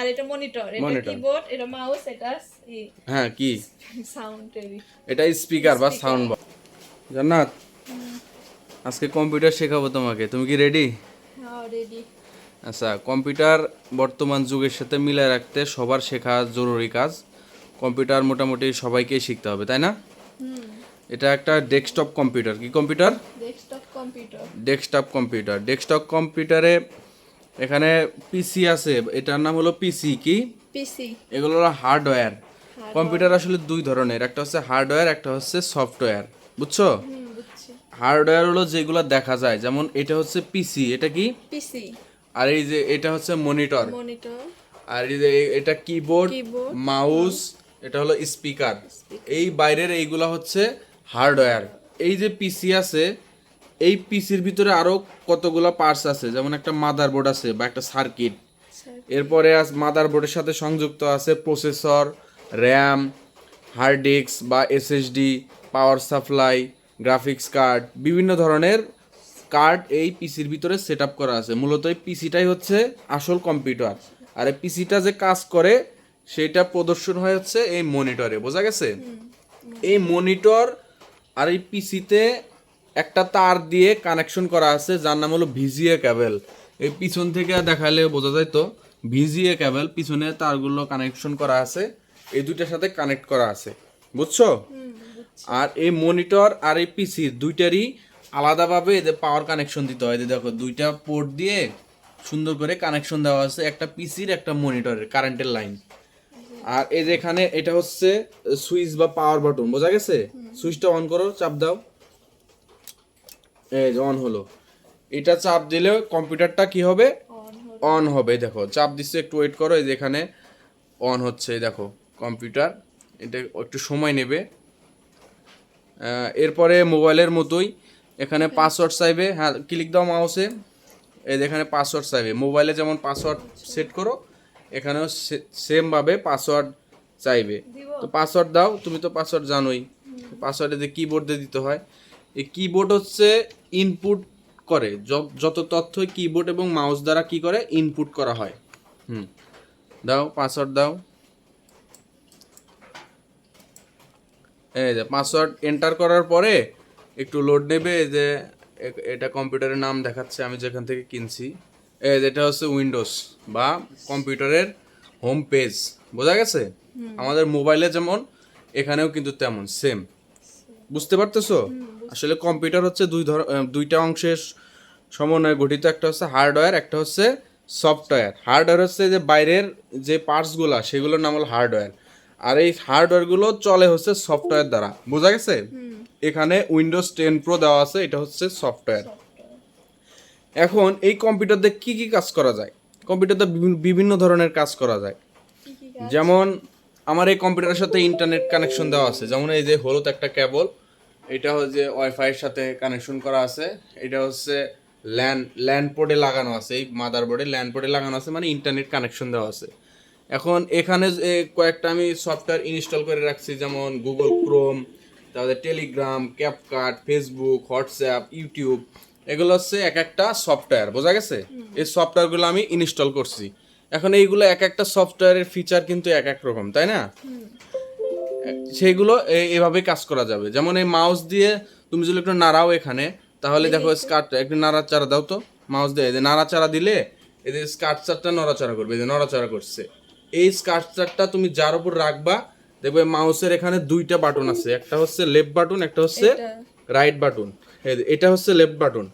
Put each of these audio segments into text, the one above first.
আর এটা মনিটর এটা কিবোর্ড এটা মাউস এটা হ্যাঁ কি? সাউন্ড এটা স্পিকার বা সাউন্ড বক্স জান্নাত আজকে কম্পিউটার শেখাবো তোমাকে। তুমি কি রেডি হ্যাঁ রেডি আচ্ছা কম্পিউটার বর্তমান যুগের সাথে মিলে রাখতে সবার শেখা জরুরি কাজ। কম্পিউটার মোটামুটি সবাইকেই শিখতে হবে তাই না? এটা একটা ডেস্কটপ কম্পিউটার কি computer desktop computer desktop computer desktop কম্পিউটারে এখানে পিসি আছে এটার নাম হলো পিসি কি? পিসি এগুলো হলো হার্ডওয়্যার। কম্পিউটার আসলে দুই ধরনের একটা হচ্ছে হার্ডওয়্যার একটা হচ্ছে সফটওয়্যার বুঝছ? হার্ডওয়্যার হলো যেগুলো দেখা যায় যেমন এটা হচ্ছে পিসি এটা কি? পিসি আর এই যে এটা হচ্ছে মনিটর। মনিটর। আর এই যে এটা কিবোর্ড মাউস এটা হলো স্পিকার। এই বাইরের এইগুলা হচ্ছে হার্ডওয়্যার। এই যে পিসি আছে এই পিসির ভিতরে আরও কতগুলা পার্টস আছে? যেমন একটা মাদারবোর্ড আছে বা একটা সার্কিট এরপরে আজ মাদারবোর্ডের সাথে সংযুক্ত আছে প্রসেসর র্যাম হার্ড ডিস্ক বা SSD power supply graphics card বিভিন্ন ধরনের কার্ড এই পিসির ভিতরে সেট আপ করা আছে। মূলত এই পিসিটাই হচ্ছে আসল কম্পিউটার আর এই পিসিটা যে কাজ করে সেটা প্রদর্শন হয় হচ্ছে এই মনিটরে বোঝা গেছে? এই মনিটর আর এই পিসিতে একটা তার দিয়ে কানেকশন করা আছে যার নাম হলো ভিজিএ ক্যাবেল এই পিছন থেকে দেখালে বোঝা যায় তো ভিজিএ ক্যাবেল পিছনে তারগুলো কানেকশন করা আছে এই দুইটার সাথে কানেক্ট করা আছে। বুঝছ? আর এই মনিটর আর এই পিসি দুইটারই আলাদাভাবে এদের পাওয়ার কানেকশন দিতে হয়। দেখো দুইটা পোর্ট দিয়ে সুন্দর করে কানেকশন দেওয়া আছে একটা পিসির একটা মনিটরের কারেন্টের লাইন আর এই যে এখানে এটা হচ্ছে সুইচ বা পাওয়ার বাটন বোঝা গেছে? সুইচটা অন করো চাপ দাও। এই অন হলো। এটা চাপ দিলে কম্পিউটারটা কি হবে? অন হবে। দেখো চাপ দিচ্ছে একটু ওয়েট করো এই যে এখানে অন হচ্ছে দেখো কম্পিউটার এটা একটু সময় নেবে। এরপরে মোবাইলের মতোই এখানে পাসওয়ার্ড চাইবে হ্যাঁ ক্লিক দাও মাউসে এই যে এখানে পাসওয়ার্ড চাইবে। মোবাইলে যেমন পাসওয়ার্ড সেট করো এখানেও সেমভাবে পাসওয়ার্ড চাইবে। তো পাসওয়ার্ড দাও তুমি তো পাসওয়ার্ড জানোই। পাসওয়ার্ডে যে কিবোর্ড দিতে হয় এই কিবোর্ড হচ্ছে ইনপুট করে। যত তথ্য কিবোর্ড এবং মাউস দ্বারা কি করে? ইনপুট করা হয়। হুম। দাও পাসওয়ার্ড দাও। এই যে পাসওয়ার্ড এন্টার করার পরে একটু লোড নেবে এই যে এটা কম্পিউটারের নাম দেখাচ্ছে আমি যেখান থেকে কিনছি। এই যে এটা হচ্ছে উইন্ডোজ বা কম্পিউটারের হোম পেজ বোঝা গেছে? আমাদের মোবাইলে যেমন এখানেও কিন্তু তেমন সেম বুঝতে পারতেছো? আসলে কম্পিউটার হচ্ছে দুই ধর দুইটা অংশের সমন্বয়ে গঠিত। একটা হচ্ছে হার্ডওয়্যার একটা হচ্ছে সফটওয়্যার হার্ডওয়্যার হচ্ছে যে বাইরের যে পার্টসগুলো সেগুলোর নাম হলো হার্ডওয়্যার আর এই হার্ডওয়্যারগুলো চলে হচ্ছে সফটওয়্যার দ্বারা। বোঝা গেছে? এখানে উইন্ডোজ টেন প্রো দেওয়া আছে এটা হচ্ছে সফটওয়্যার এখন এই কম্পিউটার দিয়ে কী কী কাজ করা যায়? কম্পিউটার দিয়ে বিভিন্ন- ধরনের কাজ করা যায়। যেমন আমার এই কম্পিউটারের সাথে ইন্টারনেট কানেকশন দেওয়া আছে। যেমন এই যে হলুদ একটা কেবল এটা হচ্ছে ওয়াইফাইয়ের সাথে কানেকশন করা আছে। এটা হচ্ছে ল্যান্ড ল্যান্ড পোর্টে লাগানো আছে এই মাদার বোর্ডে ল্যান্ড পোর্টে লাগানো আছে মানে ইন্টারনেট কানেকশন দেওয়া আছে। এখন এখানে যে কয়েকটা আমি সফটওয়্যার ইনস্টল করে রাখছি যেমন গুগল ক্রোম তারপরে Telegram CapCut Facebook WhatsApp YouTube এগুলো হচ্ছে এক একটা সফটওয়্যার বোঝা গেছে? এই সফটওয়্যারগুলো আমি ইনস্টল করছি। এখন এইগুলো এক একটা সফটওয়্যারের ফিচার কিন্তু এক এক রকম তাই না? সেইগুলো এভাবে কাজ করা যাবে। যেমন এই মাউস দিয়ে তুমি যদি একটু নাড়াও এখানে তাহলে দেখো স্কার্টটা একটু নাড়াচাড়া দাও তো। মাউস দিয়ে এই যে নাড়াচাড়া দিলে এই যে স্কার্টচারটা নড়াচড়া করবে এই যে নড়াচড়া করছে। এই স্কার্টচারটা তুমি যার উপর রাখবা দেখবে মাউসের এখানে দুইটা বাটন আছে। একটা হচ্ছে লেফট বাটন একটা হচ্ছে রাইট বাটন এটা হচ্ছে লেফট বাটন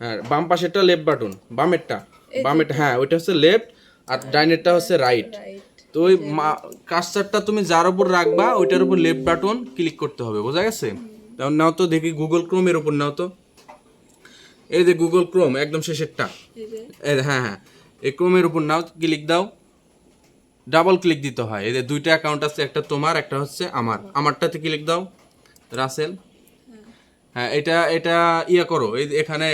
হ্যাঁ বাম পাশেরটা লেফট বাটন বামেরটা। বামেরটা হ্যাঁ ওইটা হচ্ছে লেফট আর ডাইনেরটা হচ্ছে রাইট রাইট তো ওই কাস্টারটা তুমি যার উপর রাখবা ওইটার উপর লেফট বাটন ক্লিক করতে হবে বোঝা গেছে? তাহলে নাও তো দেখি গুগল ক্রোমের উপর নাও তো। এই যে গুগল ক্রোম একদম শেষেরটা। এই যে। হ্যাঁ হ্যাঁ। এই ক্রোমের উপর নাও ক্লিক দাও। ডাবল ক্লিক দিতে হয়। এই যে দুইটা অ্যাকাউন্ট আছে একটা তোমার একটা হচ্ছে আমার। আমারটাতে ক্লিক দাও। রাসেল হ্যাঁ এটা এটা ইয়া করো। এই এখানে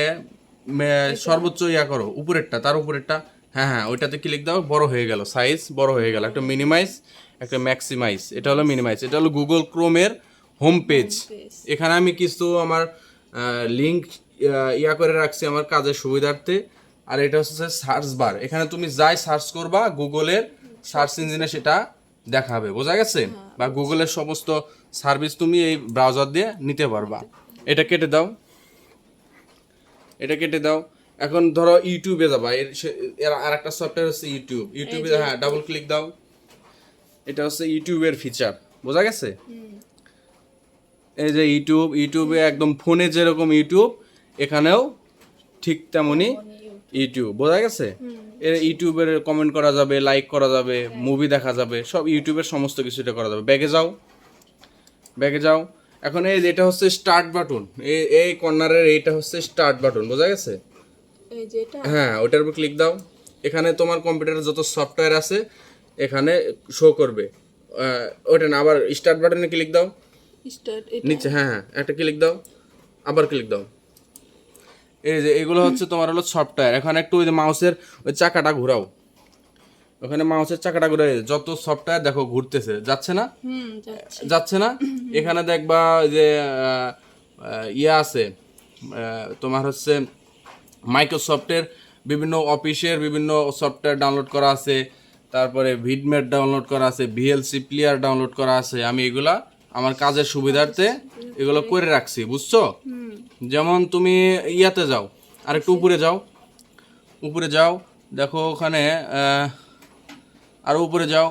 সর্বোচ্চ ইয়া করো। উপরেরটা তার উপরেরটা। হ্যাঁ হ্যাঁ ওইটাতে ক্লিক দাও বড় হয়ে গেল। সাইজ বড় হয়ে গেল। একটা মিনিমাইজ একটা ম্যাক্সিমাইজ এটা হলো মিনিমাইজ এটা হলো গুগল ক্রোমের হোম পেজ এখানে আমি কিছু আমার লিঙ্ক ইয়া করে রাখছি আমার কাজের সুবিধার্থে। আর এটা হচ্ছে সার্চ বার এখানে তুমি যাই সার্চ করবা গুগলের সার্চ ইঞ্জিনে সেটা দেখাবে। বোঝা গেছে? বা গুগলের সমস্ত সার্ভিস তুমি এই ব্রাউজার দিয়ে নিতে পারবা। এটা কেটে দাও। এটা কেটে দাও। এখন ধরো ইউটিউবে যাবা এর আর একটা সফটওয়্যার হচ্ছে ইউটিউব ইউটিউবে হ্যাঁ ডাবল ক্লিক দাও। এটা হচ্ছে ইউটিউবের ফিচার বোঝা গেছে? এই যে ইউটিউব ইউটিউবে একদম ফোনে যেরকম ইউটিউব এখানেও ঠিক তেমনই ইউটিউব বোঝা গেছে? এর ইউটিউবের কমেন্ট করা যাবে লাইক করা যাবে মুভি দেখা যাবে সব ইউটিউবের সমস্ত কিছু এটা করা যাবে। ব্যাগে যাও। ব্যাগে যাও। এখন এই যে এটা হচ্ছে স্টার্ট বাটন এই কর্নারের এইটা হচ্ছে স্টার্ট বাটন বোঝা গেছে? হ্যাঁ ওটার উপর ক্লিক দাও। এখানে তোমার কম্পিউটারে যত সফটওয়্যার আছে এখানে শো করবে। ওটা না আবার স্টার্ট বাটনে ক্লিক দাও। নিচে হ্যাঁ হ্যাঁ একটা ক্লিক দাও। আবার ক্লিক দাও। এই যে এগুলো হচ্ছে তোমার হলো সফটওয়্যার এখানে একটু ওই যে মাউসের ওই চাকাটা ঘোরাও। ওখানে মাউসের চাকাটা ঘুরে যত সফটওয়্যার দেখো ঘুরতেছে যাচ্ছে না? যাচ্ছে। না? এখানে দেখবা যে ইয়ে আছে। তোমার হচ্ছে মাইক্রোসফটের বিভিন্ন অফিসের বিভিন্ন সফটওয়্যার ডাউনলোড করা আছে তারপরে ভিডমেট ডাউনলোড করা আছে ভিএলসি প্লেয়ার ডাউনলোড করা আছে। আমি এগুলা আমার কাজের সুবিধার্থে এগুলো করে রাখছি বুঝছ? যেমন তুমি ইয়াতে যাও আরেকটু উপরে যাও উপরে যাও দেখো ওখানে আহ, আরও উপরে যাও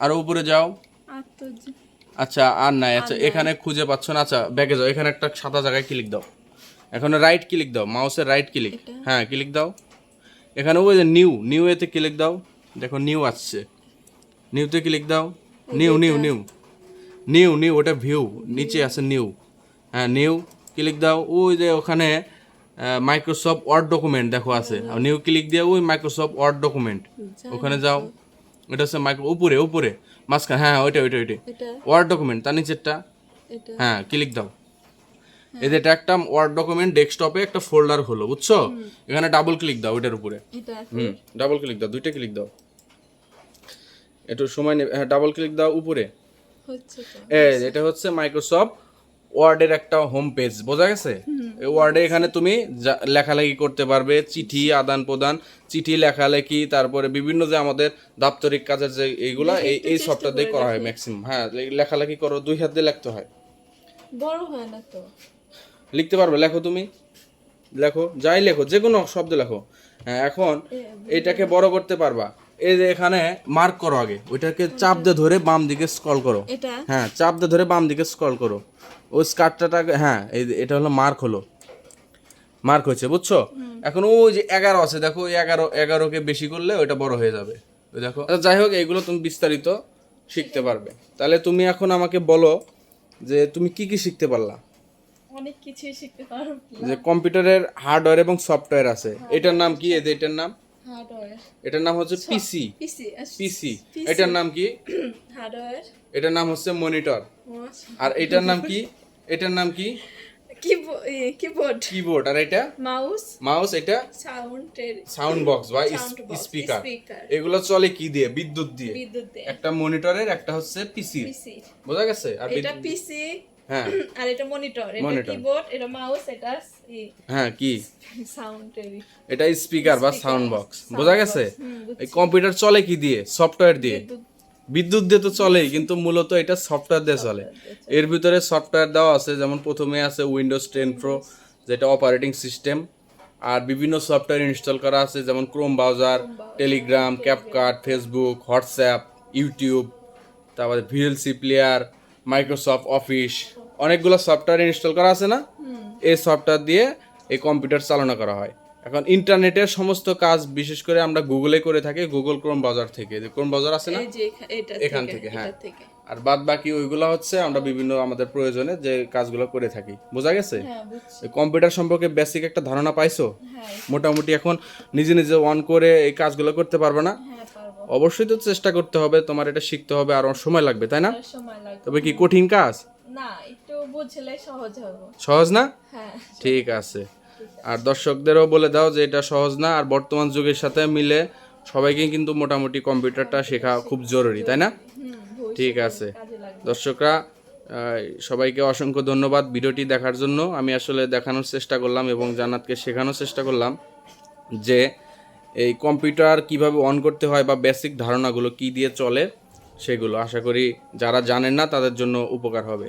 আরও উপরে যাও। যে- আচ্ছা আর নাই আচ্ছা এখানে খুঁজে পাচ্ছ না আচ্ছা ব্যাগে যাও এখানে একটা সাদা জায়গায় ক্লিক দাও। এখানে রাইট ক্লিক দাও মাউসের রাইট ক্লিক হ্যাঁ ক্লিক দাও। এখানে ওই যে নিউ নিউ এতে ক্লিক দাও। দেখো নিউ আসছে। নিউতে ক্লিক দাও। New new new new new ওটা ভিউ নিচে আছে নিউ হ্যাঁ নিউ ক্লিক দাও। ওই যে ওখানে মাইক্রোসফট ওয়ার্ড ডকুমেন্ট দেখো আছে। নিউ ক্লিক দিয়ে ওই মাইক্রোসফট ওয়ার্ড ডকুমেন্ট ওখানে যাও। এটা হচ্ছে মাইক্রো উপরে উপরে। মাঝখানে হ্যাঁ ওইটা ওইটা ওইটা। ওয়ার্ড ডকুমেন্ট তার নিচেরটা। হ্যাঁ ক্লিক দাও। এই যে একটা ওয়ার্ড ডকুমেন্ট ডেস্কটপে একটা ফোল্ডার হলো বুঝছ? এখানে ডাবল ক্লিক দাও ওইটার উপরে। হুম ডাবল ক্লিক দাও দুইটা ক্লিক দাও। একটু সময় নেবে হ্যাঁ ডাবল ক্লিক দাও উপরে। এই এটা হচ্ছে মাইক্রোসফট ওয়ার্ডের একটা হোম পেজ বোঝা গেছে? ওয়ার্ডে এখানে তুমি লেখালেখি করতে পারবে চিঠি আদান প্রদান চিঠি লেখালেখি তারপরে বিভিন্ন যে আমাদের দাপ্তরিক কাজের যে এইগুলা এই এই সফটওয়্যার দিয়ে করা হয় ম্যাক্সিমাম হ্যাঁ লেখালেখি করো দুই হাত দিয়ে লিখতে হয়। বড় হয় না তো? লিখতে পারবে লেখো তুমি। লেখো যাই লেখো যে কোনো শব্দ লেখো। হ্যাঁ এখন এটাকে বড় করতে পারবা। এই যে এখানে মার্ক করো আগে ওইটাকে চাপ দিয়ে ধরে বাম দিকে স্ক্রল করো। হ্যাঁ চাপ দিয়ে ধরে বাম দিকে স্ক্রল করো। ওই স্কার্টটা হ্যাঁ এই এটা হলো মার্ক হলো। মার্ক হয়েছে বুঝছ? এখন ওই যে এগারো আছে দেখো ওই এগারো এগারোকে বেশি করলে ওইটা বড় হয়ে যাবে। ওই দেখো আচ্ছা, যাই হোক এগুলো তুমি বিস্তারিত শিখতে পারবে। তাহলে তুমি এখন আমাকে বলো যে তুমি কি কি শিখতে পারলা? অনেক কিছুই শিখতে পারব যে কম্পিউটারের হার্ডওয়্যার এবং সফটওয়্যার আছে। এটার নাম কি? এই যে এটার নাম? হার্ডওয়্যার। এটার নাম হচ্ছে পিসি। পিসি পিসি। এটার নাম কি? হার্ডওয়্যার। এটার নাম হচ্ছে মনিটর। আর এটার নাম কি? এটার নাম কি? কিবোর্ড। কিবোর্ড। আর এটা? মাউস। মাউস এটা? সাউন্ডের সাউন্ড বক্স বা স্পিকার। এগুলো চলে কি দিয়ে? বিদ্যুৎ দিয়ে। একটা মনিটরের একটা হচ্ছে পিসি পিসি বোঝা গেছে? আর এটা পিসি হ্যাঁ। আর এটা মনিটর এটা কিবোর্ড এটা মাউস এটা হ্যাঁ কি? সাউন্ডের এটা স্পিকার বা সাউন্ড বক্স বোঝা গেছে? এই কম্পিউটার চলে কি দিয়ে? সফটওয়্যার দিয়ে? বিদ্যুৎ। বিদ্যুৎ দিয়ে তো চলেই কিন্তু মূলত এটা সফটওয়্যার দিয়ে চলে। এর ভিতরে সফটওয়্যার দেওয়া আছে যেমন প্রথমে আছে উইন্ডোজ টেন প্রো যেটা অপারেটিং সিস্টেম আর বিভিন্ন সফটওয়্যার ইনস্টল করা আছে যেমন Chrome browser Telegram CapCut Facebook WhatsApp YouTube তারপরে ভিএলসি প্লেয়ার মাইক্রোসফট অফিস অনেকগুলো সফটওয়্যার ইনস্টল করা আছে না? এই সফটওয়্যার দিয়ে এই কম্পিউটার চালনা করা হয়। এখন ইন্টারনেটের সমস্ত কাজ বিশেষ করে আমরা গুগলে করে থাকি গুগল ক্রোম বাজার থেকে। যে ক্রোম বাজার আছে না? এখান থেকে হ্যাঁ। আর বাদ বাকি ওইগুলো হচ্ছে আমরা বিভিন্ন আমাদের প্রয়োজনে যে কাজগুলো করে থাকি। বোঝা গেছে? হ্যাঁ কম্পিউটার সম্পর্কে বেসিক একটা ধারণা পাইছো? হ্যাঁ মোটামুটি এখন নিজে নিজে অন করে এই কাজগুলো করতে পারবে না? হ্যাঁ অবশ্যই তো চেষ্টা করতে হবে তোমার এটা শিখতে হবে আর সময় লাগবে তাই না? তবে কি কঠিন কাজ? না একটু বুঝলে সহজ হবে। সহজ না? হ্যাঁ। ঠিক আছে। আর দর্শকদেরও বলে দাও যে এটা সহজ না আর বর্তমান যুগের সাথে মিলে সবাইকে কিন্তু মোটামুটি কম্পিউটারটা শেখা খুব জরুরি তাই না? ঠিক আছে। দর্শকরা সবাইকে অসংখ্য ধন্যবাদ ভিডিওটি দেখার জন্য। আমি আসলে দেখানোর চেষ্টা করলাম এবং জান্নাতকে শেখানোর চেষ্টা করলাম যে এই কম্পিউটার কীভাবে অন করতে হয় বা বেসিক ধারণাগুলো কি দিয়ে চলে সেগুলো। আশা করি যারা জানেন না তাদের জন্য উপকার হবে।